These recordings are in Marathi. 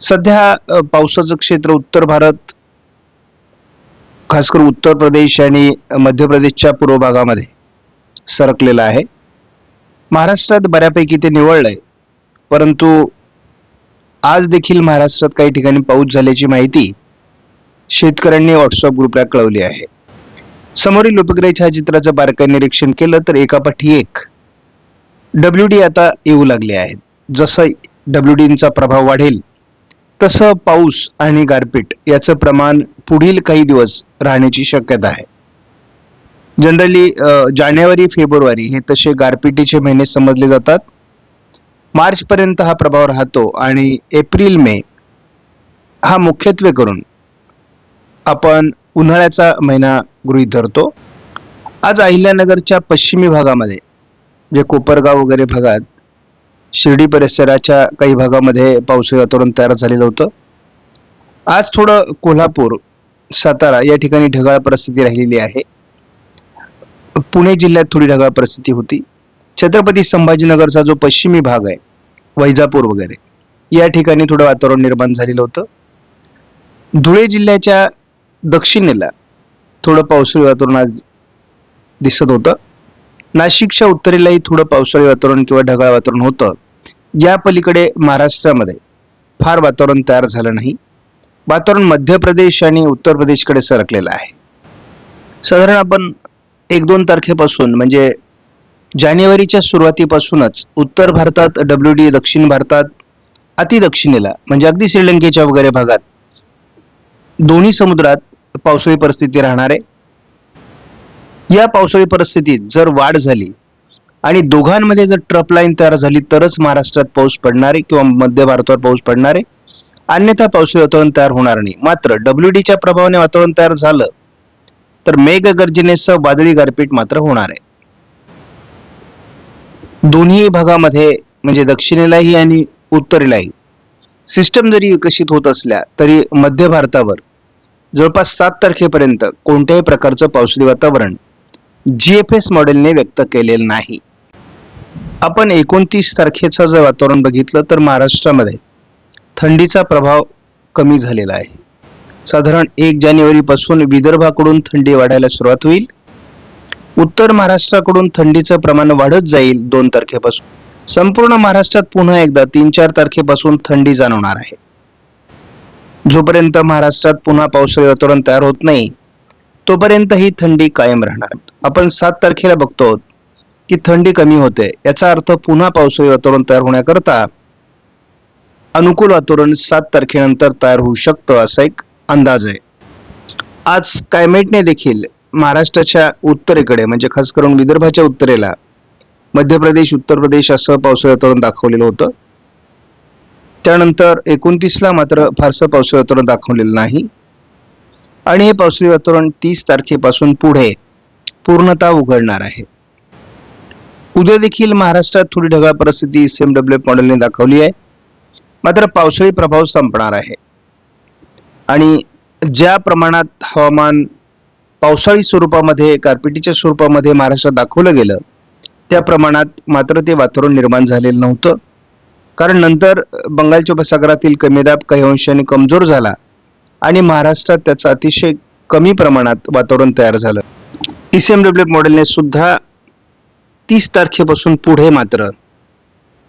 सध्या पावसाचं क्षेत्र उत्तर भारत खास करून उत्तर प्रदेश आणि मध्य प्रदेशच्या पूर्व भागामध्ये सरकलेलं आहे. महाराष्ट्रात बऱ्यापैकी ते निवळलंय परंतु आज देखील महाराष्ट्रात काही ठिकाणी पाऊस झाल्याची माहिती शेतकऱ्यांनी व्हॉट्सअप ग्रुपला कळवली आहे. समोरील उपग्रह छायाचित्राचं बारकाईने निरीक्षण केलं तर एकापाठी एक डब्ल्यू डी आता येऊ लागले आहेत. जसं डब्ल्यू डीचा प्रभाव वाढेल तसं पाऊस आणि गारपीट याचं प्रमाण पुढील काही दिवस राहण्याची शक्यता आहे. जनरली जानेवारी फेब्रुवारी हे तसे गारपिटीचे महिने समजले जातात. मार्चपर्यंत हा प्रभाव राहतो आणि एप्रिल मे हा मुख्यत्वे करून आपण उन्हाळ्याचा महिना गृहीत धरतो. आज अहिल्यानगरच्या पश्चिमी भागामध्ये जे कोपरगाव वगैरे भागात शिर्डी परिसराच्या काही भागामध्ये पावसाळी वातावरण तयार झालेलं होतं. आज थोडं कोल्हापूर सातारा या ठिकाणी ढगाळ परिस्थिती राहिलेली आहे. पुणे जिल्ह्यात थोडी ढगाळ परिस्थिती होती. छत्रपती संभाजीनगरचा जो पश्चिमी भाग आहे वैजापूर वगैरे या ठिकाणी थोडं वातावरण निर्माण झालेलं होतं. धुळे जिल्ह्याच्या दक्षिणेला थोडं पावसाळी वातावरण आज दिसत होतं. नाशिकच्या उत्तरेलाही थोडं पावसाळी वातावरण किंवा ढगाळ वातावरण होतं. या पलीकडे महाराष्ट्रामध्ये फार वातावरण तयार झालं नाही. वातावरण मध्य प्रदेश आणि उत्तर प्रदेशकडे सरकलेलं आहे. साधारण आपण एक दोन तारखेपासून म्हणजे जानेवारीच्या सुरुवातीपासूनच उत्तर भारतात डब्ल्यू डी दक्षिण भारतात अतिदक्षिणेला म्हणजे अगदी श्रीलंकेच्या वगैरे भागात दोन्ही समुद्रात पावसाळी परिस्थिती राहणार. आहे या पावसाळी परिस्थितीत जर वाढ झाली आणि दोघांमध्ये जर ट्रप लाईन तयार झाली तरच महाराष्ट्रात पाऊस पडणार आहे किंवा मध्य भारतावर पाऊस पडणार आहे. अन्यथा पावसाळी वातावरण तयार होणार नाही. मात्र डब्ल्यू डीच्या प्रभावाने वातावरण तयार झालं तर मेघगर्जनेसह वादळी गारपीट मात्र होणार आहे. दोन्ही भागामध्ये म्हणजे दक्षिणेलाही आणि उत्तरेलाही सिस्टम जरी विकसित होत असल्या तरी मध्य भारतावर जवळपास सात तारखेपर्यंत कोणत्याही प्रकारचं पावसाळी वातावरण जी एफ एस मॉडेलने व्यक्त केलेलं नाही. आपण एकोणतीस तारखेचं जर वातावरण बघितलं तर महाराष्ट्रामध्ये थंडीचा प्रभाव कमी झालेला आहे. साधारण एक जानेवारीपासून विदर्भाकडून थंडी वाढायला सुरुवात होईल. उत्तर महाराष्ट्राकडून थंडीचं प्रमाण वाढत जाईल दोन तारखेपासून. संपूर्ण महाराष्ट्रात पुन्हा एकदा तीन चार तारखेपासून थंडी जाणवणार आहे. जोपर्यंत महाराष्ट्रात पुन्हा पावसाळी वातावरण तयार होत नाही तोपर्यंत ही थंडी कायम राहणार. आपण सात तारखेला बघतो की थंडी कमी होते. याचा अर्थ पुन्हा पावसाळी वातावरण तयार होण्याकरता अनुकूल वातावरण सात तारखेनंतर तयार होऊ शकतं असा एक अंदाज आहे. आज क्लायमेटने देखील महाराष्ट्राच्या उत्तरेकडे म्हणजे खास करून विदर्भाच्या उत्तरेला मध्य प्रदेश उत्तर प्रदेश असं पावसाळी वातावरण दाखवलेलं होतं. त्यानंतर एकोणतीसला मात्र फारसं पावसाळी वातावरण दाखवलेलं नाही. आणि हे पावसाळी वातावरण तीस तारखेपासून पुढे पूर्णतः उघडणार आहे. उद्या देखील महाराष्ट्रात थोडी ढगाळ परिस्थिती सीएमडब्ल्यू मॉडेलने दाखवली आहे. मात्र पावसाळी प्रभाव संपणार आहे. आणि ज्या प्रमाणात हवामान पावसाळी स्वरूपामध्ये गारपिटीच्या स्वरूपामध्ये महाराष्ट्रात दाखवलं गेलं त्या प्रमाणात मात्र ते वातावरण निर्माण झालेलं नव्हतं. कारण नंतर बंगालच्या उपसागरातील कमी दाब काही अंशाने कमजोर झाला आणि महाराष्ट्रात त्याचं अतिशय कमी प्रमाणात वातावरण तयार झालं. ई सी एम डब्ल्यू मॉडेलने सुद्धा तीस तारखेपासून पुढे मात्र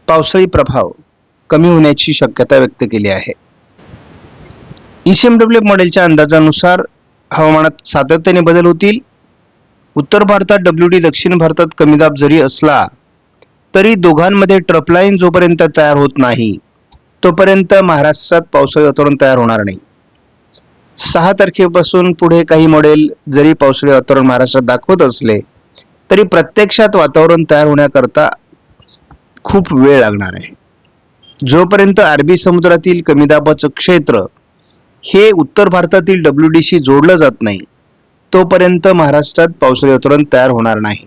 पावसाळी प्रभाव कमी होण्याची शक्यता व्यक्त केली आहे. ईसीएमडब्ल्यू मॉडेलच्या अंदाजानुसार हवामानात सातत्याने बदल होतील. उत्तर भारतात डब्ल्यू डी दक्षिण भारतात कमी दाब जरी असला तरी दोघांमध्ये ट्रपलाईन जोपर्यंत तयार होत नाही तोपर्यंत महाराष्ट्रात पावसाळी वातावरण तयार होणार नाही. सहा तारखेपासून पुढे काही मॉडेल जरी पावसाळी वातावरण महाराष्ट्रात दाखवत असले तरी प्रत्यक्षात वातावरण तयार होण्याकरता खूप वेळ लागणार आहे. जोपर्यंत अरबी समुद्रातील कमी दाबाचं क्षेत्र हे उत्तर भारतातील डब्ल्यू डीशी जोडलं जात नाही तोपर्यंत महाराष्ट्रात पावसाळी वातावरण तयार होणार नाही.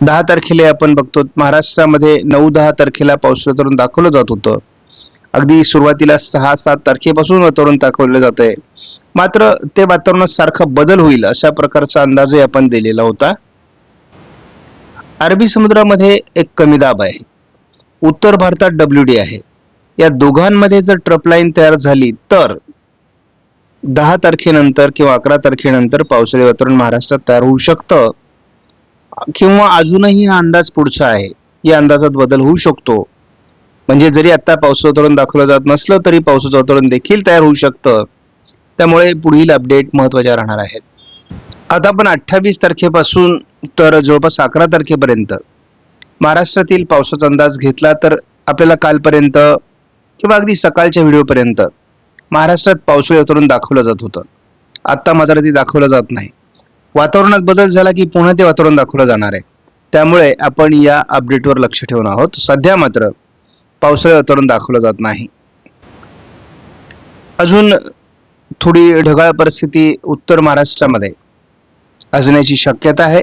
दहा तारखेला आपण बघतो महाराष्ट्रामध्ये नऊ दहा तारखेला पावसाळी वातावरण दाखवलं जात होतं. अगदी सुरुवातीला सहा सात तारखेपासून वातावरण दाखवलं जात आहे मात्र ते वातावरणात सारखा बदल होईल अशा प्रकारचा अंदाजही आपण दिलेला होता. अरबी समुद्रामध्ये एक कमी दाब आहे. उत्तर भारतात डब्ल्यू डी आहे. या दोघांमध्ये जर ट्रप लाईन तयार झाली तर दहा तारखेनंतर किंवा अकरा तारखेनंतर पावसाळी वातावरण महाराष्ट्रात तयार होऊ शकतं. किंवा अजूनही हा अंदाज पुढचा आहे. या अंदाजात बदल होऊ शकतो. म्हणजे जरी आता पावसाचं वातावरण दाखवलं जात नसलं तरी पावसाचं वातावरण देखील तयार होऊ शकतं. त्यामुळे पुढील अपडेट महत्त्वाच्या राहणार आहेत. आता आपण अठ्ठावीस तारखेपासून तर जवळपास अकरा तारखेपर्यंत महाराष्ट्रातील पावसाचा अंदाज घेतला तर आपल्याला कालपर्यंत किंवा अगदी सकाळच्या व्हिडिओपर्यंत महाराष्ट्रात पावसाळी वातावरण दाखवलं जात होतं. आत्ता मात्र ते दाखवलं जात नाही. वातावरणात बदल झाला की पुन्हा ते वातावरण दाखवलं जाणार आहे. त्यामुळे आपण या अपडेटवर लक्ष ठेवून आहोत. सध्या मात्र पावसाळी वातावरण दाखवलं जात नाही. अजून थोडी ढगाळ परिस्थिती उत्तर महाराष्ट्रामध्ये असण्याची शक्यता आहे.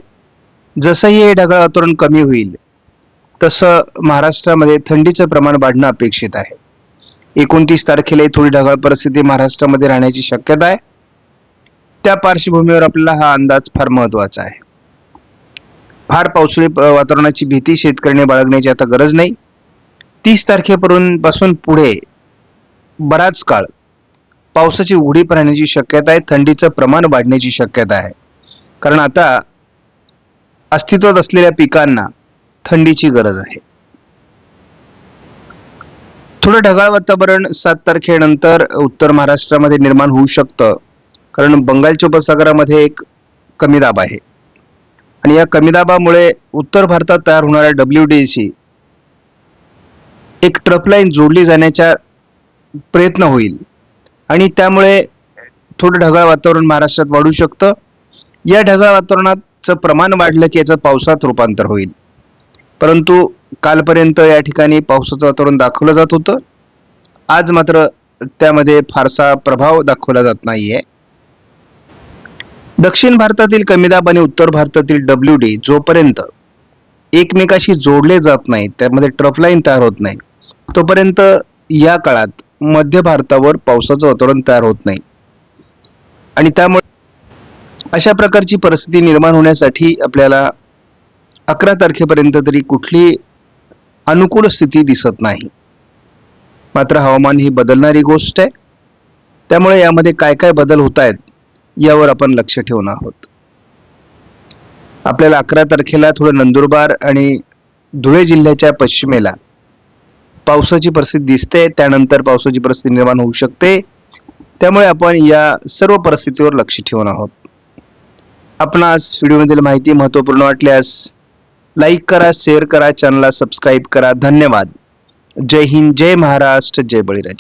जसंही हे ढगाळ वातावरण कमी होईल तसं महाराष्ट्रामध्ये थंडीचं प्रमाण वाढणं अपेक्षित आहे. एकोणतीस तारखेलाही थोडी ढगाळ परिस्थिती महाराष्ट्रामध्ये राहण्याची शक्यता आहे. त्या पार्श्वभूमीवर आपला हा अंदाज फार महत्त्वाचा आहे. फार पावसाळी वातावरणाची भीती शेतकऱ्याने बाळगण्याची आता गरज नाही. तीस तारखेपर्यंत पासून पुढे बराच काळ पावसाची उडीप राहण्याची शक्यता आहे थंडीचं प्रमाण वाढण्याची शक्यता आहे. कारण आता अस्तित्वात असलेल्या पिकांना थंडीची गरज आहे. थोडं ढगाळ वातावरण सात तारखेनंतर उत्तर महाराष्ट्रामध्ये निर्माण होऊ शकतं. कारण बंगालच्या उपसागरामध्ये एक कमी दाब आहे. आणि या कमी दाबामुळे उत्तर भारतात तयार होणाऱ्या डब्ल्यू डी सी एक ट्रपलाईन जोडली जाण्याचा प्रयत्न होईल. आणि त्यामुळे थोडं ढगाळ वातावरण महाराष्ट्रात वाढू शकतं. या ढगाळ वातावरणाचं प्रमाण वाढलं की याचं पावसात रूपांतर होईल. परंतु कालपर्यंत या ठिकाणी पावसाचं वातावरण दाखवलं जात होतं. आज मात्र त्यामध्ये फारसा प्रभाव दाखवला जात नाहीये. दक्षिण भारतातील कमी दाब आणि उत्तर भारतातील डब्ल्यू डी जोपर्यंत एकमेकाशी जोडले जात नाही त्यामध्ये ट्रफलाईन तयार होत नाही तोपर्यंत या काळात मध्य भारतावर पावसाचं वातावरण तयार होत नाही. आणि त्यामुळे अशा प्रकारची परिस्थिती निर्माण होण्यासाठी आपल्याला अकरा तारखेपर्यंत तरी कुठली अनुकूल स्थिती दिसत नाही. मात्र हवामान ही बदलणारी गोष्ट आहे. त्यामुळे यामध्ये काय काय बदल होत आहेत यावर आपण लक्ष ठेवून आहोत. आपल्याला अकरा तारखेला थोडं नंदुरबार आणि धुळे जिल्ह्याच्या पश्चिमेला पावसाची परिस्थिती दिसते त्यानंतर पावसाची परिस्थिती निर्माण होऊ शकते. त्यामुळे आपण या सर्व परिस्थितीवर लक्ष ठेवून आहोत. आपणास व्हिडिओमधील माहिती महत्त्वपूर्ण वाटल्यास लाईक करा शेअर करा चॅनलला सबस्क्राईब करा. धन्यवाद. जय हिंद जय महाराष्ट्र जय बळीराज.